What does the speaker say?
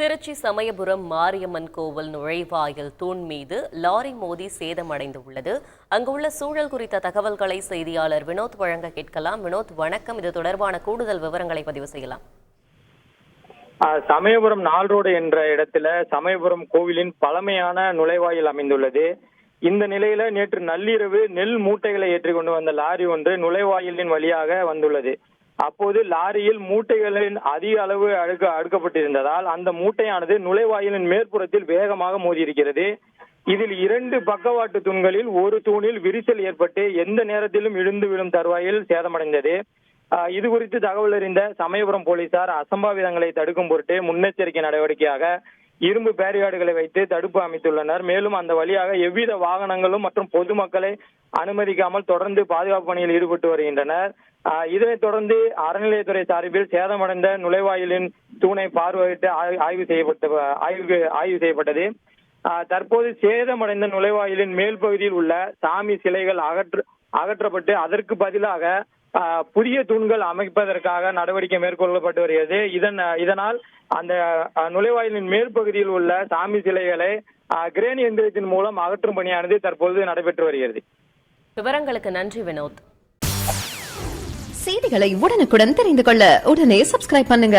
திருச்சி சமயபுரம் மாரியம்மன் கோவில் நுழைவாயில் தூண் மீது லாரி மோதி சேதமடைந்துள்ளது. அங்குள்ள சூழல் குறித்த தகவல்களை செய்தியாளர் வினோத் வழங்க கேட்கலாம். வினோத் வணக்கம். இது தொடர்பான கூடுதல் விவரங்களை பதிவு செய்யலாம். ஆஹ் சமயபுரம் நாள் ரோடு என்ற இடத்துல சமயபுரம் கோவிலின் பழமையான நுழைவாயில் அமைந்துள்ளது. இந்த நிலையில நேற்று நள்ளிரவு நெல் மூட்டைகளை ஏற்றிக்கொண்டு வந்த லாரி ஒன்று நுழைவாயிலின் வழியாக வந்துள்ளது. அப்போது லாரியில் மூட்டைகளின் அதிக அளவு அடுக்க அடுக்கப்பட்டிருந்ததால் அந்த மூட்டையானது நுழைவாயிலின் மேற்புறத்தில் வேகமாக மோதியிருக்கிறது. இதில் இரண்டு பக்கவாட்டு தூண்களில் ஒரு தூணில் விரிசல் ஏற்பட்டு எந்த நேரத்திலும் இழுந்து விழும் தருவாயில் சேதமடைந்தது. ஆஹ் இது குறித்து தகவல் அறிந்த சமயபுரம் போலீசார் அசம்பாவிதங்களை தடுக்கும் பொருட்டு முன்னெச்சரிக்கை நடவடிக்கையாக இரும்பு பேரியாடுகளை வைத்து தடுப்பு அமைத்துள்ளனர். மேலும் அந்த வழியாக எவ்வித வாகனங்களும் மற்றும் பொதுமக்களை அனுமதிக்காமல் தொடர்ந்து பாதுகாப்பு பணியில் ஈடுபட்டு வருகின்றனர். இதனைத் தொடர்ந்து அறநிலையத்துறை சார்பில் சேதமடைந்த நுழைவாயிலின் தூணை பார்வையிட்டு ஆய்வு செய்யப்பட்ட ஆய்வு ஆய்வு செய்யப்பட்டது. ஆஹ் தற்போது சேதமடைந்த நுழைவாயிலின் மேல் பகுதியில் உள்ள சாமி சிலைகள் அகற்று அகற்றப்பட்டு அதற்கு பதிலாக புதிய தூண்கள் அமைப்பதற்காக நடவடிக்கை மேற்கொள்ளப்பட்டு வருகிறது. இதன் இதனால் அந்த நுழைவாயிலின் மேற்பகுதியில் உள்ள சாமி சிலைகளை கிரேன் எந்திரத்தின் மூலம் அகற்றும் பணியானது தற்பொழுது நடைபெற்று வருகிறது. விவரங்களுக்கு நன்றி வினோத். செய்திகளை உடனுக்குடன் தெரிந்து கொள்ள உடனே சப்ஸ்கிரைப் பண்ணுங்க.